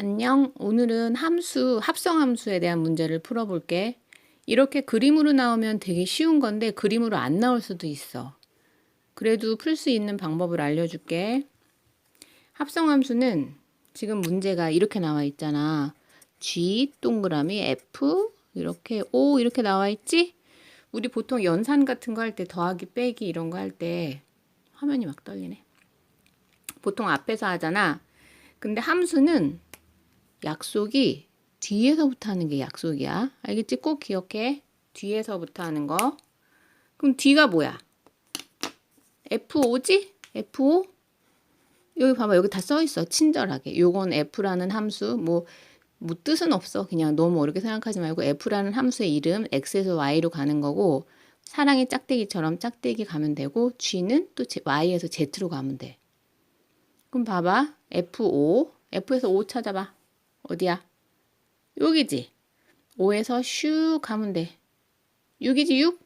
안녕. 오늘은 함수, 합성함수에 대한 문제를 풀어볼게. 이렇게 그림으로 나오면 되게 쉬운 건데 그림으로 안 나올 수도 있어. 그래도 풀 수 있는 방법을 알려줄게. 합성함수는 지금 문제가 이렇게 나와 있잖아. G 동그라미 F 이렇게 O 이렇게 나와 있지? 우리 보통 연산 같은 거 할 때 더하기 빼기 이런 거 할 때 화면이 막 떨리네. 보통 앞에서 하잖아. 근데 함수는 약속이 뒤에서부터 하는 게 약속이야. 알겠지? 꼭 기억해. 뒤에서부터 하는 거. 그럼 뒤가 뭐야? F5지? F5? 여기 봐봐. 여기 다 써 있어. 친절하게. 요건 F라는 함수. 뭐, 뭐 뜻은 없어. 그냥 너무 어렵게 생각하지 말고 F라는 함수의 이름 X에서 Y로 가는 거고 사랑의 짝대기처럼 짝대기 가면 되고 G는 또 Y에서 Z로 가면 돼. 그럼 봐봐. F5. F에서 5 찾아봐. 어디야? 여기지. 5에서 슉 가면 돼. 6이지 6?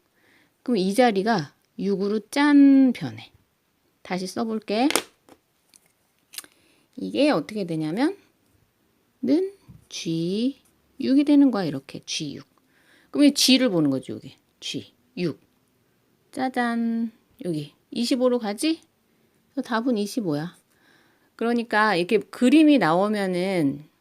그럼 이 자리가 6으로 짠 변해. 다시 써볼게. 이게 어떻게 되냐면 는 G 6이 되는 거야 이렇게 G6. 그럼 이 G를 보는 거지 여기 G 6. 짜잔 여기 25로 가지? 답은 25야. 그러니까 이렇게 그림이 나오면은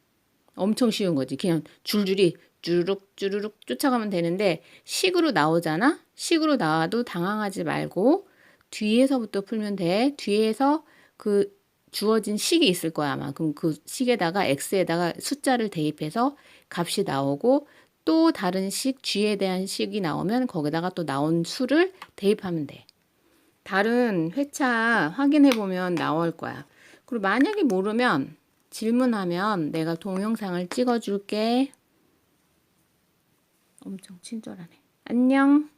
엄청 쉬운 거지. 그냥 줄줄이 주르륵 주르륵 쫓아가면 되는데 식으로 나오잖아. 식으로 나와도 당황하지 말고 뒤에서부터 풀면 돼. 뒤에서 그 주어진 식이 있을 거야 아마. 그럼 그 식에다가 x에다가 숫자를 대입해서 값이 나오고 또 다른 식 g에 대한 식이 나오면 거기다가 또 나온 수를 대입하면 돼. 다른 회차 확인해 보면 나올 거야. 그리고 만약에 모르면 질문하면 내가 동영상을 찍어줄게. 엄청 친절하네. 안녕.